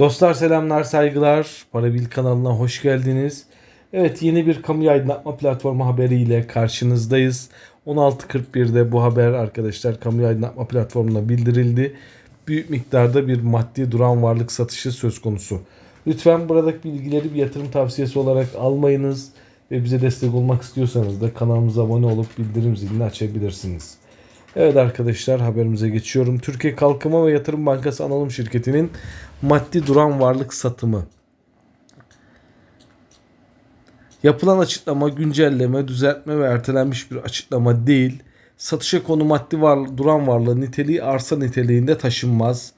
Dostlar selamlar saygılar. Parabil kanalına hoş geldiniz. Evet yeni bir kamu aydınlatma platformu haberiyle karşınızdayız. 16.41'de bu haber arkadaşlar kamu aydınlatma platformuna bildirildi. Büyük miktarda bir maddi duran varlık satışı söz konusu. Lütfen buradaki bilgileri bir yatırım tavsiyesi olarak almayınız ve bize destek olmak istiyorsanız da kanalımıza abone olup bildirim zilini açabilirsiniz. Evet arkadaşlar haberimize geçiyorum. Türkiye Kalkınma ve Yatırım Bankası Anonim Şirketi'nin maddi duran varlık satımı. Yapılan açıklama güncelleme, düzeltme ve ertelenmiş bir açıklama değil. Satışa konu maddi var, duran varlığı niteliği arsa niteliğinde taşınmaz.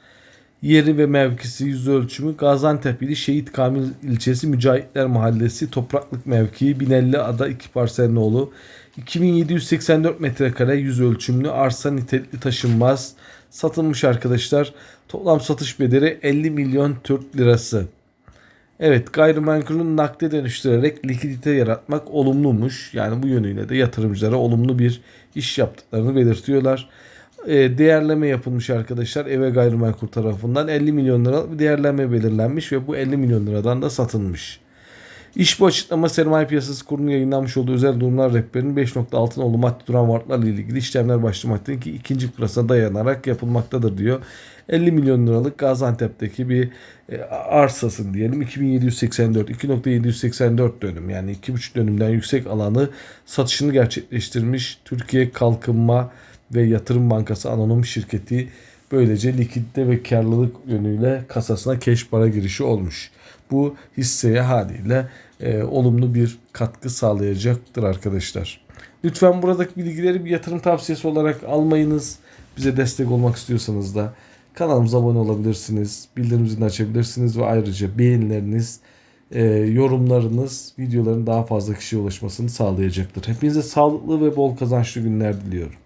Yeri ve mevkisi yüz ölçümü Gaziantep ili Şehit Kamil ilçesi Mücahitler Mahallesi topraklık mevkii 1050 ada 2 parselinoğlu 2784 metrekare yüz ölçümlü arsa nitelikli taşınmaz satılmış arkadaşlar. Toplam satış bedeli 50 milyon Türk lirası. Evet gayrimenkulün nakde dönüştürerek likidite yaratmak olumlumuş. Yani bu yönüyle de yatırımcılara olumlu bir iş yaptıklarını belirtiyorlar. E, değerleme yapılmış arkadaşlar eve gayrimenkul tarafından 50 milyon lira değerleme belirlenmiş ve bu 50 milyon liradan da satılmış. İş bu açıklama sermaye piyasası kurulunun yayınlanmış olduğu özel durumlar rehberinin 5.6 nolu maddi duran varlıklarla ilgili işlemler başlamaktadır ki ikinci fıkrasına dayanarak yapılmaktadır diyor. 50 milyon liralık Gaziantep'teki bir e, arsasın diyelim 2784 2.784 dönüm yani 2.5 dönümden yüksek alanı satışını gerçekleştirmiş Türkiye Kalkınma ve Yatırım Bankası Anonim Şirketi böylece likidite ve karlılık yönüyle kasasına keş para girişi olmuş. Bu hisseye haliyle e, olumlu bir katkı sağlayacaktır arkadaşlar. Lütfen buradaki bilgileri bir yatırım tavsiyesi olarak almayınız. Bize destek olmak istiyorsanız da kanalımıza abone olabilirsiniz. Bildirim zilini açabilirsiniz ve ayrıca beğenileriniz, e, yorumlarınız videoların daha fazla kişiye ulaşmasını sağlayacaktır. Hepinize sağlıklı ve bol kazançlı günler diliyorum.